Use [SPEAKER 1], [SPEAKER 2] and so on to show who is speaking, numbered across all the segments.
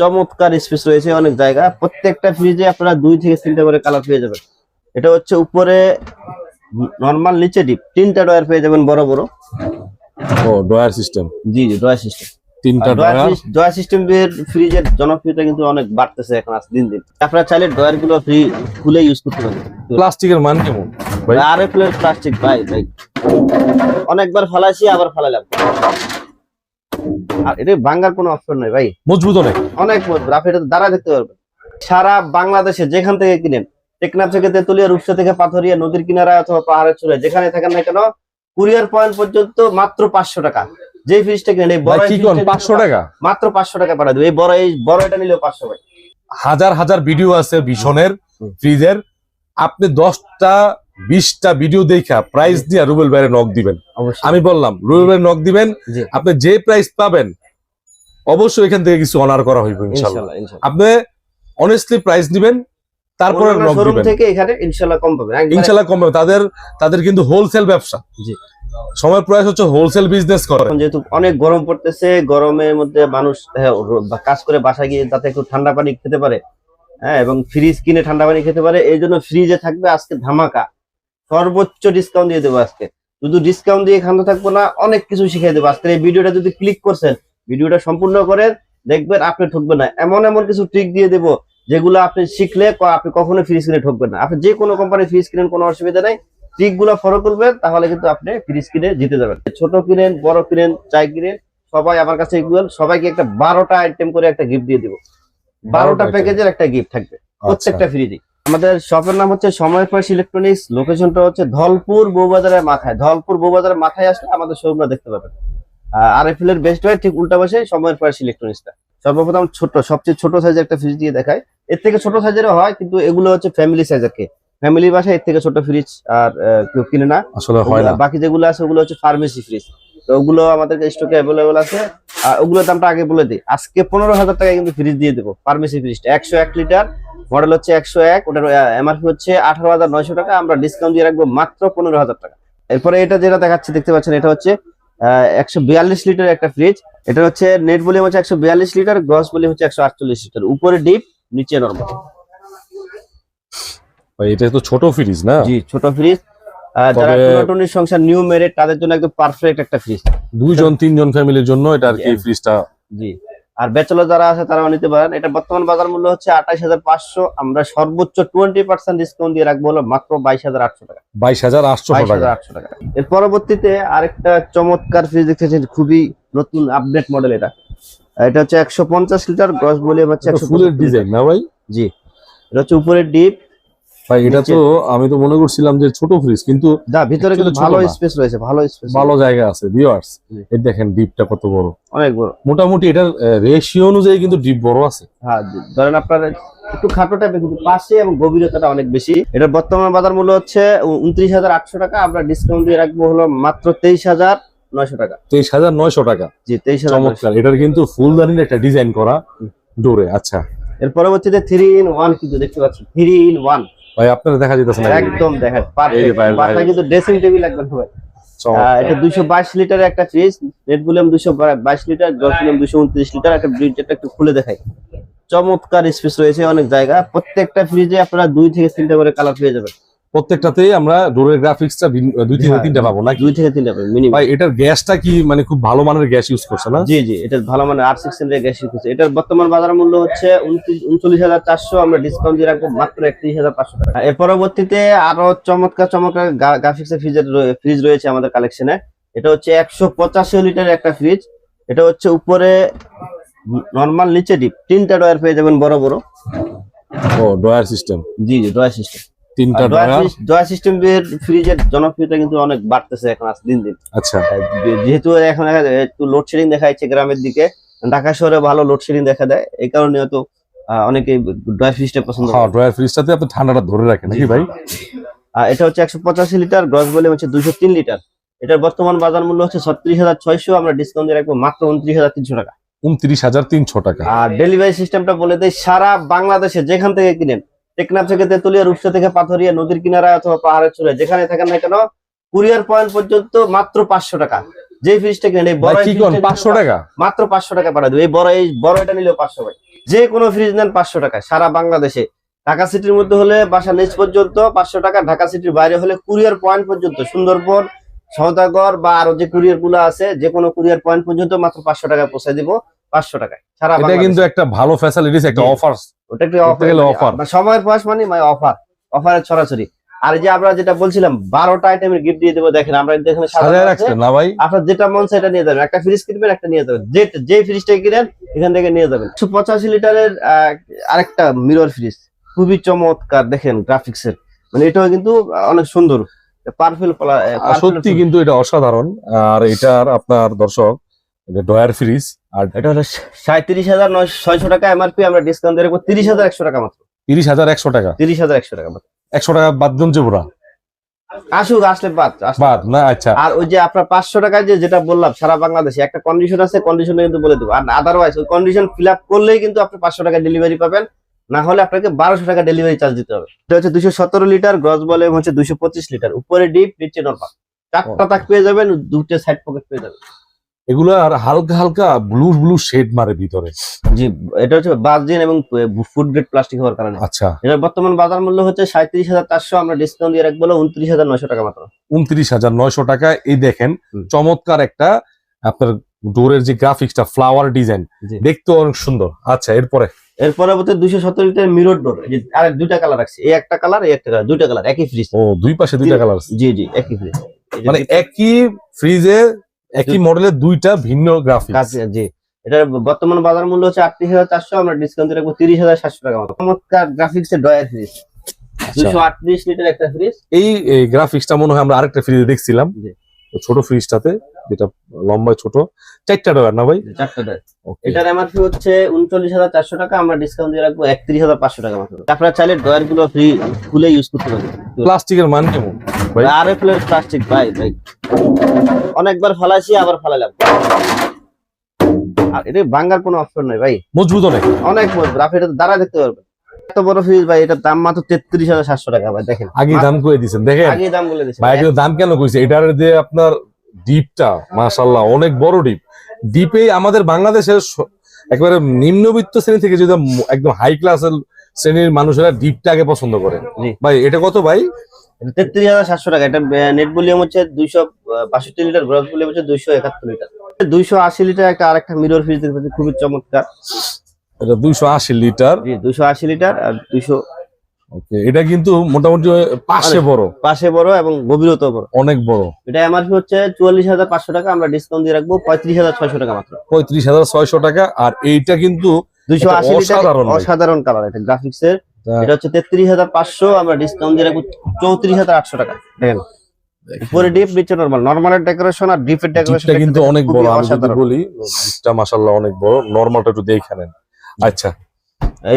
[SPEAKER 1] চমৎকার স্পেস রয়েছে অনেক জায়গা। প্রত্যেকটা ফ্রিজে আপনারা দুই থেকে তিনটা করে কালার পেয়ে যাবেন। এটা হচ্ছে উপরে নর্মাল নিচে ডিপ তিনটা ডয়ার পেয়ে যাবেন বড় বড়।
[SPEAKER 2] ও drawer system
[SPEAKER 1] G G drawer system
[SPEAKER 2] তিনটা ডয়ার
[SPEAKER 1] ডয়ার সিস্টেম এর ফ্রিজের জনপ্রিয়তা কিন্তু অনেক বাড়তেছে এখন আজ দিন দিন। আপনারা চাইলে ডয়ারগুলো ফ্রি খুলে ইউজ করতে পারেন।
[SPEAKER 2] প্লাস্টিকের মান কেমন? ভাই?
[SPEAKER 1] আর প্লাস্টিক ভাই ভাই। অনেকবার ফালাইছি আবার ফালাইলাম। আর এটা ভাঙ্গার কোনো অপশন নাই ভাই।
[SPEAKER 2] মজবুত অনেক।
[SPEAKER 1] অনেক মজবুত। আপনি এটা দ্বারা দেখতে পারবেন। সারা বাংলাদেশে যেখান থেকে কিনেন টেকনাফ থেকে তেতুলিয়া রূপসা থেকে পাথরিয়া নদীর কিনারা অথবা পাহাড়ের চূড়ায় যেখানে থাকেন না কেন কুরিয়ার পয়েন্ট পর্যন্ত মাত্র পাঁচশো টাকা। যে ফ্রিজটা কিনেন এই বড়
[SPEAKER 2] পাঁচশো টাকা?
[SPEAKER 1] মাত্র পাঁচশো টাকা পাঠা দেবে। এই বড় এই বড় এটা নিলেও পাঁচশো ভাই।
[SPEAKER 2] হাজার হাজার ভিডিও আছে ভীষণের ফ্রিজের আপনি দশটা বিশটা ভিডিও দেখা প্রাইস দিয়ে রুবেল বাইরে নক দিবেন। আমি বললাম রুবেল বাইরে নক দিবেন আপনি যে প্রাইস পাবেন অবশ্যই এখান থেকে কিছু অনার করা হইবে ইনশাল্লাহ। আপনি অনেস্টলি প্রাইস দিবেন তারপরে নক দিবেন।
[SPEAKER 1] থেকে এখানে ইনশাল্লাহ কম পাবেন। একবারে-
[SPEAKER 2] কম পাবেন। তাদের তাদের কিন্তু হোলসেল ব্যবসা।
[SPEAKER 1] জি।
[SPEAKER 2] সময় প্রয়াস হচ্ছে হোলসেল বিজনেস করে।
[SPEAKER 1] যেহেতু অনেক গরম পড়তেছে গরমের মধ্যে মানুষ হ্যাঁ, বা কাজ করে বাসায় গিয়ে যাতে একটু ঠান্ডা পানি খেতে পারে হ্যাঁ এবং ফ্রিজ কিনে ঠান্ডা পানি খেতে পারে এই জন্য ফ্রিজে থাকবে আজকে ধামাকা। সর্বোচ্চ ডিসকাউন্ট দিয়ে দেবো আজকে। শুধু ডিসকাউন্ট দিয়ে খান্ত থাকব না অনেক কিছু শিখিয়ে দেবো। আজকে এই ভিডিওটা যদি ক্লিক করছেন ভিডিওটা সম্পূর্ণ করেন দেখবেন আপনি ঠকবেন না। এমন এমন কিছু ট্রিক দিয়ে দেবো যেগুলো আপনি শিখলে আপনি কখনো ফ্রিজ কিনে ঠকবেন না। আপনি যে কোনো কোম্পানির ফ্রিজ কিনেন কোনো অসুবিধা নাই। ট্রিকগুলো ফলো করবেন তাহলে কিন্তু আপনি ফ্রিজ কিনে জিতে যাবেন। ছোট কিনেন বড় কিনেন চাই কিনেন সবাই আমার কাছে এগুলো সবাইকে একটা বারোটা আইটেম করে একটা গিফট দিয়ে দিব। বারোটা প্যাকেজের একটা গিফট থাকবে।
[SPEAKER 2] আচ্ছা।
[SPEAKER 1] প্রত্যেকটা ফ্রিজে আমাদের শপের নাম হচ্ছে সময় ফ্রেশ ইলেকট্রনিক্স লোকেশনটা হচ্ছে ধলপুর বউবাজারের মাথায়। ধলপুর বউবাজারের মাথায় আসলে আমাদের শোরুমটা দেখতে পাবেন। আর এফ এর বেস্ট হয় ঠিক উল্টা পাশে সময় ফ্রেশ ইলেকট্রনিক্সটা সর্বপ্রথম ছোট সবচেয়ে ছোট সাইজের একটা ফ্রিজ দিয়ে দেখায় এর থেকে ছোট সাইজেরও হয় কিন্তু এগুলো হচ্ছে ফ্যামিলি সাইজের কে ফ্যামিলির বাসায় এর থেকে ছোট ফ্রিজ আর কেউ কিনে না।
[SPEAKER 2] আসলে হয় না।
[SPEAKER 1] বাকি যেগুলো আছে ওগুলো হচ্ছে ফার্মেসি ফ্রিজ তো ওগুলো আমাদের স্টকে অ্যাভেলেবল আছে। আর ওগুলোর দামটা আগে বলে দিই। আজকে পনেরো হাজার টাকায় কিন্তু ফ্রিজ দিয়ে দেবো ফার্মেসি ফ্রিজটা একশো এক লিটার মডেল হচ্ছে একশো এক ওটার এমআরপি হচ্ছে আঠারো হাজার নয়শো টাকা। আমরা ডিসকাউন্ট দিয়ে রাখব মাত্র পনেরো হাজার টাকা। এরপরে এটা যেটা দেখাচ্ছি দেখতে পাচ্ছেন এটা হচ্ছে একশো বিয়াল্লিশ লিটার একটা ফ্রিজ এটা হচ্ছে নেট ভলিউম হচ্ছে একশো বিয়াল্লিশ লিটার গ্রস ভলিউম হচ্ছে একশো আটচল্লিশ লিটার উপরে ডিপ নিচে নর্মাল
[SPEAKER 2] এটা তো ছোট ফ্রিজ না?
[SPEAKER 1] জি ছোট ফ্রিজ যারা টুনাটুনির সংসার নিউ মেরিট তাদের জন্য একদম পারফেক্ট একটা ফ্রিজ
[SPEAKER 2] দুইজন তিনজন ফ্যামিলির জন্য এটা আর কি এই ফ্রিজটা
[SPEAKER 1] জি। আর ব্যাচেলর যারা আছে তারাও নিতে পারেন। এটা বর্তমান বাজার মূল্য হচ্ছে আঠাশ হাজার পাঁচশো। আমরা সর্বোচ্চ টোয়েন্টি পার্সেন্ট ডিসকাউন্ট দিয়ে রাখব হলো মাত্র বাইশ হাজার আটশো টাকা।
[SPEAKER 2] বাইশ হাজার আটশো টাকা।
[SPEAKER 1] এর পরবর্তীতে আরেকটা চমৎকার ফ্রিজ দেখতেছেন খুবই নতুন আপডেট মডেল এটা। এটা হচ্ছে একশো পঞ্চাশ লিটার গ্রস ভলিউম হচ্ছে একশো
[SPEAKER 2] ডিজাইন না ভাই?
[SPEAKER 1] জি। এটা হচ্ছে উপরের ডিপ
[SPEAKER 2] ভাই এটা তো আমি তো মনে করছিলাম যে ছোট ফ্রিজ কিন্তু
[SPEAKER 1] যা ভিতরে কিন্তু ভালো স্পেস রয়েছে ভালো স্পেস
[SPEAKER 2] ভালো জায়গা আছে ভিউয়ার্স। এই দেখেন ডিপটা কত বড়।
[SPEAKER 1] অনেক বড়।
[SPEAKER 2] মোটামুটি এটার রেশিও অনুযায়ী কিন্তু ডিপ বড় আছে।
[SPEAKER 1] হ্যাঁ ধরেন আপনার একটু খাটো টাইপের কিন্তু পাশে এবং গভীরতাটা অনেক বেশি। এটার বর্তমান বাজার মূল্য হচ্ছে উনত্রিশ হাজার আটশো টাকা। আমরা ডিসকাউন্ট দিয়ে রাখব হলো মাত্র তেইশ হাজার নয়শো টাকা।
[SPEAKER 2] তেইশ হাজার নয়শো টাকা।
[SPEAKER 1] জি তেইশ হাজার
[SPEAKER 2] চমৎকার। এটার কিন্তু ফুলদানির একটা ডিজাইন করা ডোরে আচ্ছা।
[SPEAKER 1] এর পরবর্তীতে থ্রি ইন ওয়ান কিন্তু দেখতে পাচ্ছি। থ্রি ইন ওয়ান
[SPEAKER 2] ভাই আপনারা দেখা যেতেছে না
[SPEAKER 1] একদম দেখেন পারফেক্ট। কিন্তু ড্রেসিং টেবিল একদম
[SPEAKER 2] ভাই।
[SPEAKER 1] এটা দুইশো বাইশ লিটারের একটা ফ্রিজ লিটার লিটার একটা ব্রিজ যেটা একটু খুলে দেখাই। চমৎকার স্পেস রয়েছে অনেক জায়গা। প্রত্যেকটা ফ্রিজে আপনারা দুই থেকে তিনটা করে কালার পেয়ে যাবেন।
[SPEAKER 2] প্রত্যেকটাতেই আমরা ডোরের গ্রাফিক্সটা দুই থেকে
[SPEAKER 1] হ্যাঁ।
[SPEAKER 2] তিনটা পাবো নাকি?
[SPEAKER 1] দুই থেকে তিনটা পাবেন মিনিমাম
[SPEAKER 2] ভাই এটার গ্যাসটা কি মানে খুব ভালো মানের গ্যাস ইউজ করছে না?
[SPEAKER 1] জি জি এটা ভালো মানে আট সিক্স গ্যাস হচ্ছে এটার বর্তমান বাজার মূল্য হচ্ছে উনচল্লিশ হাজার চারশো আমরা ডিসকাউন্ট দিয়ে রাখব মাত্র একত্রিশ হাজার পাঁচশো টাকা। এর পরবর্তীতে আরও চমৎকার চমৎকার গ্রাফিক্স এর ফ্রিজের ফ্রিজ রয়েছে আমাদের কালেকশনে এটা হচ্ছে একশো পঁচাশি লিটারের একটা ফ্রিজ এটা হচ্ছে উপরে নর্মাল নিচে ডিপ তিনটা ডয়ার পেয়ে যাবেন বড় বড়।
[SPEAKER 2] ও drawer system
[SPEAKER 1] G G drawer system
[SPEAKER 2] তিনটা ডয়ার
[SPEAKER 1] ফ্রিজের জনপ্রিয়তা কিন্তু অনেক বাড়তেছে এখন আজ দিন দিন।
[SPEAKER 2] আচ্ছা।
[SPEAKER 1] যেহেতু এখন একটু লোডশেডিং দেখা যাচ্ছে গ্রামের দিকে ঢাকা শহরে ভালো লোডশেডিং দেখা দেয়। এই কারণে হয়তো আহ, অনেকেই ড্রাই ফ্রিজটা পছন্দ
[SPEAKER 2] হ্যাঁ
[SPEAKER 1] করে।
[SPEAKER 2] ড্রয়ার ফ্রিজটাতে আপনি ঠান্ডাটা ধরে রাখেন নাকি ভাই?
[SPEAKER 1] আর এটা হচ্ছে একশো পঁচাশি লিটার গ্রস ভলিউম হচ্ছে দুশো তিন লিটার। এটার বর্তমান বাজার মূল্য হচ্ছে ছত্রিশ হাজার ছয়শো আমরা ডিসকাউন্ট দিয়ে রাখব মাত্র উনত্রিশ হাজার তিনশো টাকা।
[SPEAKER 2] উনত্রিশ হাজার তিনশো টাকা।
[SPEAKER 1] আর ডেলিভারি সিস্টেমটা বলে দেয় সারা বাংলাদেশে যেখান থেকে কিনেন টেকনাফ থেকে তেতুলিয়া রূপসা থেকে পাথরিয়া নদীর কিনারা অথবা পাহাড়ের চূড়ায়। যেখানে থাকেন না কেন কুরিয়ার পয়েন্ট পর্যন্ত মাত্র পাঁচশো টাকা। যে ফ্রিজটা কিনেন এই বড়
[SPEAKER 2] পাঁচশো টাকা?
[SPEAKER 1] মাত্র পাঁচশো টাকা পাঠাই দেবো। এই বড় এই বড় এটা নিলেও পাঁচশো ভাই। যে কোনো ফ্রিজ নেন পাঁচশো টাকা সারা বাংলাদেশে। ঢাকা সিটির মধ্যে হলে বাসা নিচ পর্যন্ত পাঁচশো টাকা ঢাকা সিটির বাইরে হলে কুরিয়ার পয়েন্ট পর্যন্ত। সুন্দরবন সৌদাগর বা আরও যে কুরিয়ারগুলো আছে যে কোনো কুরিয়ার পয়েন্ট পর্যন্ত মাত্র পাঁচশো টাকা পৌঁছে দিব পাঁচশো টাকায়। সারা
[SPEAKER 2] এটা কিন্তু একটা ভালো ফ্যাসিলিটিস একটা অফার
[SPEAKER 1] ওটা একটু
[SPEAKER 2] offer।
[SPEAKER 1] মানে সময়ের পাশ মানে অফার অফারের ছড়াছড়ি। আর যে আমরা যেটা বলছিলাম বারোটা আইটেমের গিফট দিয়ে দেবো দেখেন আমরা কিন্তু এখানে সাজানো আছে।
[SPEAKER 2] না ভাই?
[SPEAKER 1] আপনার যেটা মন সেটা নিয়ে যাবেন। একটা ফ্রিজ কিনবেন একটা নিয়ে যাবেন। যে যে ফ্রিজটা কিনেন এখান থেকে নিয়ে যাবেন। একশো পঁচাশি লিটারের আরেকটা মিরর ফ্রিজ খুবই চমৎকার দেখেন গ্রাফিক্স এর। মানে এটাও কিন্তু অনেক সুন্দর। পারফেল
[SPEAKER 2] সত্যি কিন্তু এটা অসাধারণ। আর এটার আপনার দর্শক ডয়ার ফ্রিজ আর
[SPEAKER 1] এটা হলো সাঁত্রিশ হাজার ছয়শো টাকা এমআরপি আমরা ডিসকাউন্ট দিয়ে রাখব তিরিশ হাজার একশো টাকা মাত্র।
[SPEAKER 2] তিরিশ হাজার একশো টাকা?
[SPEAKER 1] তিরিশ হাজার একশো টাকা মাত্র।
[SPEAKER 2] একশো টাকা বাদ যে পুরা।
[SPEAKER 1] আসুক আসলে বাদ
[SPEAKER 2] বাদ। না আচ্ছা।
[SPEAKER 1] আর ওই যে আপনার পাঁচশো টাকায় যে যেটা বললাম সারা বাংলাদেশে একটা কন্ডিশন আছে কন্ডিশনে কিন্তু বলে দেবো। আর আদারওয়াইজ ওই কন্ডিশন ফিল আপ করলেই কিন্তু আপনি পাঁচশো টাকা ডেলিভারি পাবেন। না হলে আপনাকে বারোশো টাকা ডেলিভারি চার্জ দিতে হবে। এটা হচ্ছে দুশো সতেরো লিটার গ্রস ভলিউম হচ্ছে দুশো পঁচিশ লিটার উপরে ডিপ নিচে নর্মাল চারটা তাক পেয়ে যাবেন দুটো সাইড পকেট পেয়ে যাবেন।
[SPEAKER 2] এগুলো আর হালকা হালকা ব্লু ব্লু শেড মারে ভিতরে।
[SPEAKER 1] জি এটা হচ্ছে বার্জিন এবং ফুড গ্রেড প্লাস্টিক হওয়ার কারণে।
[SPEAKER 2] আচ্ছা।
[SPEAKER 1] এটার বর্তমান বাজার মূল্য হচ্ছে সাঁত্রিশ হাজার চারশো আমরা ডিসকাউন্ট দিয়ে রাখব উনত্রিশ হাজার নয়শো টাকা মাত্র।
[SPEAKER 2] উনত্রিশ হাজার নয়শো টাকা। এই দেখেন চমৎকার একটা আপনার ডোরের যে গ্রাফিক্সটা ফ্লাওয়ার ডিজাইন। দেখতে অনেক সুন্দর। আচ্ছা এরপরে?
[SPEAKER 1] এর পরবর্তী দুশো সতেরো লিটার মিরর ডোর আর দুইটা কালার রাখছে। এই একটা কালার এই একটা কালার দুইটা কালার একই ফ্রিজ
[SPEAKER 2] ও দুই পাশে দুইটা কালার
[SPEAKER 1] জি জি একই ফ্রিজ
[SPEAKER 2] মানে একই ফ্রিজে একই মডেলের দুইটা ভিন্ন গ্রাফিক্স
[SPEAKER 1] কাছে জি। এটার বর্তমান বাজার মূল্য হচ্ছে আটত্রিশ হাজার চারশো আমরা ডিসকাউন্ট রাখব তিরিশ হাজার সাতশো টাকা মতো। চমৎকার গ্রাফিক্স এর ডয়ার ফ্রিজ দুশো আটত্রিশ লিটার একটা ফ্রিজ
[SPEAKER 2] এই গ্রাফিক্সটা মনে হয় আমরা আরেকটা ফ্রিজ দেখছিলাম। ছোট ফ্রিজটাতে যেটা লম্বায় ছোট চারটা ডয়ার না ভাই?
[SPEAKER 1] চারটা ডয়ার এটার এমআরপি হচ্ছে উনচল্লিশ হাজার চারশো টাকা আমরা ডিসকাউন্ট দিয়ে রাখব একত্রিশ হাজার পাঁচশো টাকা মাত্র। আপনারা চাইলে ডয়ারগুলো ফ্রি খুলে ইউজ করতে পারেন।
[SPEAKER 2] প্লাস্টিকের মান কেমন? ভাই?
[SPEAKER 1] আর এফ এর প্লাস্টিক ভাই ভাই। অনেকবার ফালাইছি আবার ফালাইলাম। আর এটা ভাঙ্গার কোনো অপশন নাই ভাই।
[SPEAKER 2] মজবুত অনেক।
[SPEAKER 1] অনেক মজবুত। আপনি এটা দাঁড়া দেখতে পারবেন। এত বড় ফ্রিজ ভাই এটার দাম মাত্র তেত্রিশ হাজার সাতশো টাকা ভাই দেখেন।
[SPEAKER 2] আগে দাম করে দিচ্ছেন দেখেন।
[SPEAKER 1] আগে দাম বলে দিচ্ছি
[SPEAKER 2] ভাই দাম কেন কইছে? এটার যে আপনার ডিপটা মাশাল্লাহ অনেক বড় ডিপ। ডিপে আমাদের বাংলাদেশের একেবারে নিম্নবিত্ত শ্রেণি থেকে যদি একদম হাই ক্লাসের শ্রেণির মানুষেরা ডিপটা আগে পছন্দ করে। ভাই এটা কত ভাই?
[SPEAKER 1] তেত্রিশ হাজার সাতশো টাকা। এটা নেট ভলিউম হচ্ছে দুইশো বাষট্টি লিটার গ্রস ভলিউম হচ্ছে দুইশো একাত্তর লিটার। দুইশো আশি লিটার একটা আরেকটা মিরর ফ্রিজ দেখতে খুবই চমৎকার।
[SPEAKER 2] এটা দুইশো আশি লিটার।
[SPEAKER 1] জি দুইশো আশি লিটার আর দুইশো
[SPEAKER 2] ওকে এটা কিন্তু মোটামুটি পাশে বড়।
[SPEAKER 1] পাশে বড় এবং গভীরতাও বড়।
[SPEAKER 2] অনেক বড়।
[SPEAKER 1] এটা এমআরপি হচ্ছে চুয়াল্লিশ হাজার পাঁচশো টাকা আমরা ডিসকাউন্ট দিয়ে রাখব পঁয়ত্রিশ হাজার ছয়শো টাকা মাত্র।
[SPEAKER 2] পঁয়ত্রিশ হাজার ছয়শো টাকা আর এইটা কিন্তু
[SPEAKER 1] দুইশো
[SPEAKER 2] এটা
[SPEAKER 1] আশি লিটার
[SPEAKER 2] অসাধারণ
[SPEAKER 1] কালার এটা গ্রাফিক্স এর
[SPEAKER 2] হ্যাঁ।
[SPEAKER 1] এটা হচ্ছে তেত্রিশ হাজার পাঁচশো আমরা ডিসকাউন্ট দিয়ে রাখব চৌত্রিশ হাজার আটশো টাকা। দেখেন উপরে ডিপ নিচে নর্মাল নর্মালের ডেকোরেশন আর ডিপের ডেকোরেশন
[SPEAKER 2] কিন্তু অনেক বড় আমি যদি বলি ডিপটা মাশাল্লাহ অনেক বড়। নর্মালটা একটু দেখে নেন। আচ্ছা।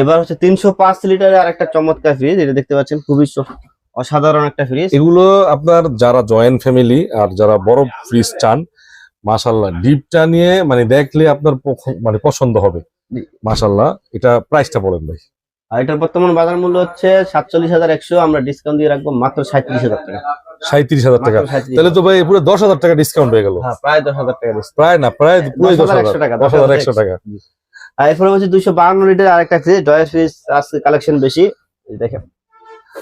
[SPEAKER 1] এবার হচ্ছে তিনশো পাঁচ লিটারের আর একটা চমৎকার ফ্রিজ এটা দেখতে পাচ্ছেন খুবই অসাধারণ একটা ফ্রিজ
[SPEAKER 2] এগুলো আপনার যারা জয়েন্ট ফ্যামিলি আর যারা বড় ফ্রিজ চান মাশাল্লাহ ডিপটা নিয়ে মানে দেখলে আপনার মানে পছন্দ হবে।
[SPEAKER 1] জি।
[SPEAKER 2] মাশাল্লাহ এটা প্রাইসটা বলেন ভাই।
[SPEAKER 1] আর এটার বর্তমান বাজার মূল্য হচ্ছে সাতচল্লিশ হাজার একশো আমরা ডিসকাউন্ট দিয়ে রাখব মাত্র সাঁত্রিশ হাজার টাকা।
[SPEAKER 2] সাঁত্রিশ হাজার টাকা। তাহলে তো ভাই পুরো দশ হাজার টাকা ডিসকাউন্ট হয়ে গেল।
[SPEAKER 1] হ্যাঁ প্রায় দশ হাজার টাকা
[SPEAKER 2] প্রায় না প্রায় পুরো দশ
[SPEAKER 1] 10,100
[SPEAKER 2] হাজার
[SPEAKER 1] টাকা,
[SPEAKER 2] দশ হাজার একশো টাকা।
[SPEAKER 1] এরপরে হচ্ছে দুইশো বাহান্ন লিটার আরেকটা ফ্রিজ ডয়ার ফ্রিজ আজকে কালেকশন বেশি। দেখেন।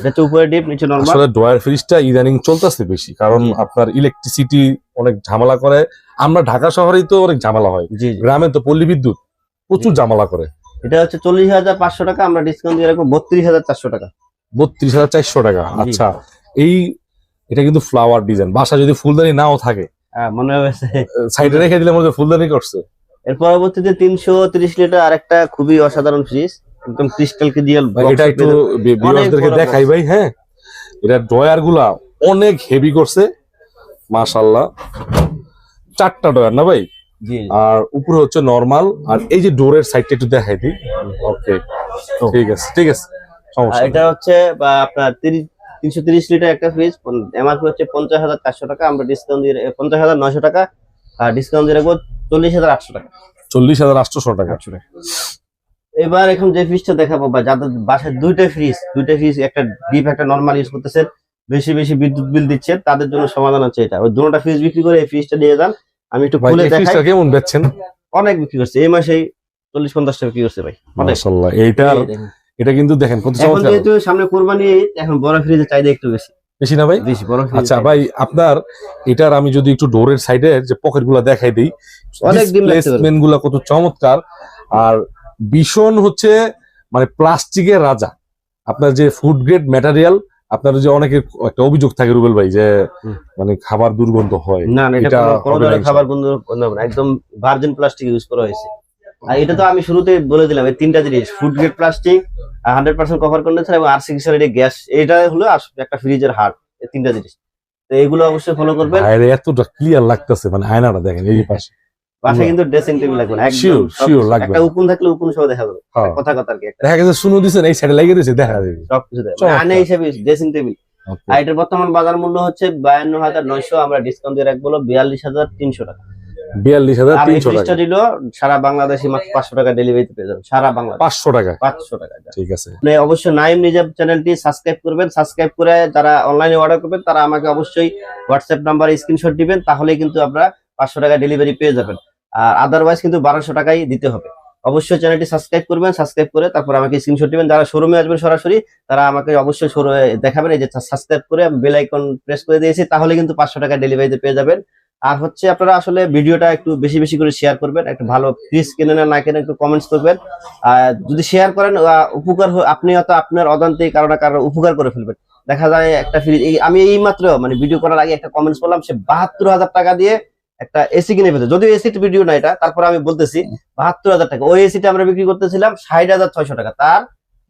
[SPEAKER 1] এটা উপরে ডিপ নিচে নর্মাল
[SPEAKER 2] আসলে ড্রয়ার ফ্রিজটা ইদানিং চলতেছে বেশি কারণ আপনার ইলেকট্রিসিটি অনেক ঝামেলা করে। আমরা ঢাকা শহরেই তো অনেক ঝামেলা হয় গ্রামে তো পল্লী বিদ্যুৎ প্রচুর ঝামেলা করে।
[SPEAKER 1] এটা হচ্ছে চল্লিশ হাজার পাঁচশো টাকা আমরা ডিসকাউন্ট দিয়ে রাখব বত্রিশ হাজার চারশো টাকা।
[SPEAKER 2] বত্রিশ হাজার চারশো টাকা আচ্ছা। এই এটা কিন্তু ফ্লাওয়ার ডিজাইন বাসা যদি ফুলদানি নাও থাকে
[SPEAKER 1] হ্যাঁ মনে হয়েছে।
[SPEAKER 2] সাইডে রেখে দিলে মধ্যে ফুলদানি করছে।
[SPEAKER 1] এর পরবর্তীতে তিনশো তিরিশ লিটার আরেকটা খুবই অসাধারণ ফ্রিজ একদম ক্রিস্টাল
[SPEAKER 2] এটা একটু ভিউয়ার্সদেরকে দেখাই ভাই হ্যাঁ? এটা ড্রয়ারগুলা অনেক হেভি করছে মাশাল্লাহ চারটা ড্রয়ার না ভাই? আর উপরে হচ্ছে নরমাল আর এই যে ডোরের সাইডটা একটু দেখাই দিই। ওকে ঠিক আছে ঠিক আছে সমস্যা
[SPEAKER 1] এটা হচ্ছে আপনার তিরিশ তিনশো তিরিশ লিটার একটা ফ্রিজ এমআরপি হচ্ছে পঞ্চাশ হাজার চারশো টাকা আমরা ডিসকাউন্ট দিয়ে পঞ্চাশ হাজার নয়শো টাকা আর ডিসকাউন্ট দিয়ে রাখব চল্লিশ হাজার আটশো টাকা।
[SPEAKER 2] চল্লিশ হাজার আটশোশো টাকা।
[SPEAKER 1] এবার এখন যে ফ্রিজটা দেখাবো বা যাদের বাসায় দুইটা ফ্রিজ দুইটা ফ্রিজ একটা ডিপ একটা নর্মাল ইউজ করতেছেন বেশি বেশি বিদ্যুৎ বিল দিচ্ছেন তাদের জন্য সমাধান হচ্ছে এটা। ওই দুটোটা ফ্রিজ বিক্রি করে এই ফ্রিজটা নিয়ে যান আমি একটু খুলে দেখাই।
[SPEAKER 2] কেমন বেচছেন?
[SPEAKER 1] অনেক বিক্রি করছে এই মাসেই চল্লিশ পঞ্চাশ টাকা বিক্রি করছে ভাই
[SPEAKER 2] মাশাআল্লাহ এইটার এটা কিন্তু দেখেন কত
[SPEAKER 1] এখন
[SPEAKER 2] চমৎকার।
[SPEAKER 1] যেহেতু সামনে কোরবানি এখন বড় ফ্রিজের চাহিদা একটু বেশি।
[SPEAKER 2] বেশি না ভাই? আচ্ছা ভাই আপনার এটার আমি যদি একটু ডোরের সাইডে যে পকেটগুলা দেখাই দিই
[SPEAKER 1] অনেক
[SPEAKER 2] প্লেসমেন্টগুলা কত চমৎকার। আর ভীষণ হচ্ছে মানে প্লাস্টিকের রাজা। আপনার যে ফুড গ্রেড ম্যাটেরিয়াল আপনার যে অনেকের একটা অভিযোগ থাকে রুবেল ভাই যে মানে খাবার দুর্গন্ধ হয়।
[SPEAKER 1] না এটা খাবার না। একদম ভার্জিন প্লাস্টিক ইউজ করা হয়েছে। আর এটা তো আমি শুরুতে বলে দিলাম এই তিনটা জিনিস food grade plastic hundred percent cover condenser এবং আর সিক্স গ্যাস এটা হলো একটা ফ্রিজের হার্ট এই তিনটা জিনিস। তো এগুলো অবশ্যই ফলো করবেন।
[SPEAKER 2] বাইরে এতটা ক্লিয়ার লাগতেছে মানে আয়নাটা দেখেন এই যে পাশে
[SPEAKER 1] কিন্তু ড্রেসিং টেবিল লাগবে না একদম
[SPEAKER 2] sure লাগবে।
[SPEAKER 1] একটা উকুন থাকলে উকুন সহ দেখা যাবে
[SPEAKER 2] হ্যাঁ।
[SPEAKER 1] কথা কথা আর কি একটা।
[SPEAKER 2] দেখা গেছে শুনো দিছেন এই সাইডে লাগিয়ে দিয়েছে দেখা যাবে।
[SPEAKER 1] সবকিছু দেয়। আনে হিসেবে ড্রেসিং টেবিল আর এটার বর্তমান বাজার মূল্য হচ্ছে বায়ান্ন হাজার নয়শো আমরা ডিসকাউন্ট দিয়ে রাখব বিয়াল্লিশ হাজার তিনশো টাকা।
[SPEAKER 2] বিয়াল্লিশ হাজার
[SPEAKER 1] আর
[SPEAKER 2] তিনশো টাকা।
[SPEAKER 1] দিল সারা বাংলাদেশে মাত্র পাঁচশো টাকা ডেলিভারিতে পেয়ে যাবেন। সারা বাংলাদেশ।
[SPEAKER 2] পাঁচশো টাকা।
[SPEAKER 1] পাঁচশো টাকা
[SPEAKER 2] ঠিক আছে।
[SPEAKER 1] আপনি অবশ্যই নাইম নিজের চ্যানেলটি সাবস্ক্রাইব করবেন সাবস্ক্রাইব করে যারা অনলাইনে অর্ডার করবেন তারা আমাকে অবশ্যই হোয়াটসঅ্যাপ নাম্বার স্ক্রিনশট দিবেন তাহলে কিন্তু আপনারা পাঁচশো টাকা ডেলিভারি পেয়ে যাবেন। আর আদারওয়াইজ কিন্তু বারোশো টাকাই দিতে হবে। অবশ্যই চ্যানেলটি সাবস্ক্রাইব করবেন সাবস্ক্রাইব করে তারপর আমাকে স্ক্রিনশট দিবেন। যারা শোরুমে আসবেন সরাসরি তারা আমাকে অবশ্যই শোরুমে দেখাবেন। এই যে সাবস্ক্রাইব করে বেল আইকন প্রেস করে দিয়েছি তাহলে কিন্তু পাঁচশো টাকা ডেলিভারিতে পেয়ে যাবেন। আর হচ্ছে আপনারা আসলে ভিডিওটা একটু বেশি বেশি করে শেয়ার করবেন, একটু ভালো ফ্রিজ কেনে না না কেনেন একটু কমেন্টস করবেন। আর যদি শেয়ার করেন উপকার আপনি হয়তো আপনার অজান্তে কারও না কারও উপকার করে ফেলবেন। দেখা যায় একটা ফ্রিজ আমি এই মাত্র মানে ভিডিও করার আগে একটা কমেন্টস করলাম, সে বাহাত্তর হাজার টাকা দিয়ে একটা এসি কিনে ফেলছে। যদিও এসি ভিডিও না এটা, তারপর আমি বলতেছি, বাহাত্তর হাজার টাকা। ওই এসিটা আমরা বিক্রি করতেছিলাম ষাট হাজার ছয়শো টাকা। তার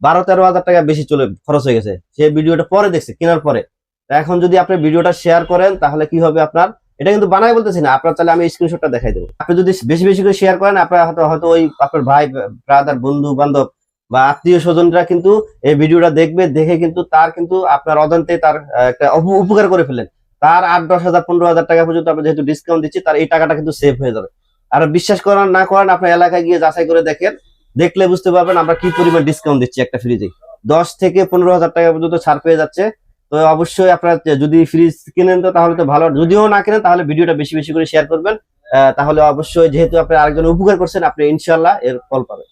[SPEAKER 1] বারো তেরো হাজার টাকা বেশি চলে, খরচ হয়ে গেছে। সে ভিডিওটা পরে দেখছে, কেনার পরে। এখন যদি আপনি ভিডিওটা শেয়ার করেন, তাহলে কি হবে আপনার? এটা কিন্তু বানাই বলতেছি না। আপনার তাহলে আমি স্ক্রিনশটটা দেখাই দেবো। আপনি যদি বেশি বেশি করে শেয়ার করেন, আপনার হয়তো হয়তো ওই আপনার ভাই ব্রাদার বন্ধু, বান্ধব বা আত্মীয় স্বজনরা কিন্তু এই ভিডিওটা দেখবে, দেখে কিন্তু তার কিন্তু আপনার অজান্তে তার একটা উপকার করে ফেলেন তার আট, দশ হাজার, পনেরো হাজার টাকা পর্যন্ত আমরা যেহেতু ডিসকাউন্ট দিচ্ছি, তার এই টাকাটা কিন্তু সেভ হয়ে যাবে। আর বিশ্বাস করেন না করেন, আপনার এলাকায় গিয়ে যাচাই করে দেখেন, দেখলে বুঝতে পারবেন আমরা কি পরিমাণ ডিসকাউন্ট দিচ্ছি একটা ফ্রিজে দশ থেকে পনেরো হাজার টাকা পর্যন্ত ছাড় পেয়ে যাচ্ছে। তো অবশ্যই আপনার যদি ফ্রিজ কিনেন তো তাহলে তো ভালো। যদিও না কিনেন, তাহলে ভিডিওটা বেশি বেশি করে শেয়ার করবেন। তাহলে অবশ্যই যেহেতু আপনি আরেকজন উপকার করছেন, আপনি ইনশাল্লাহ এর ফল পাবেন।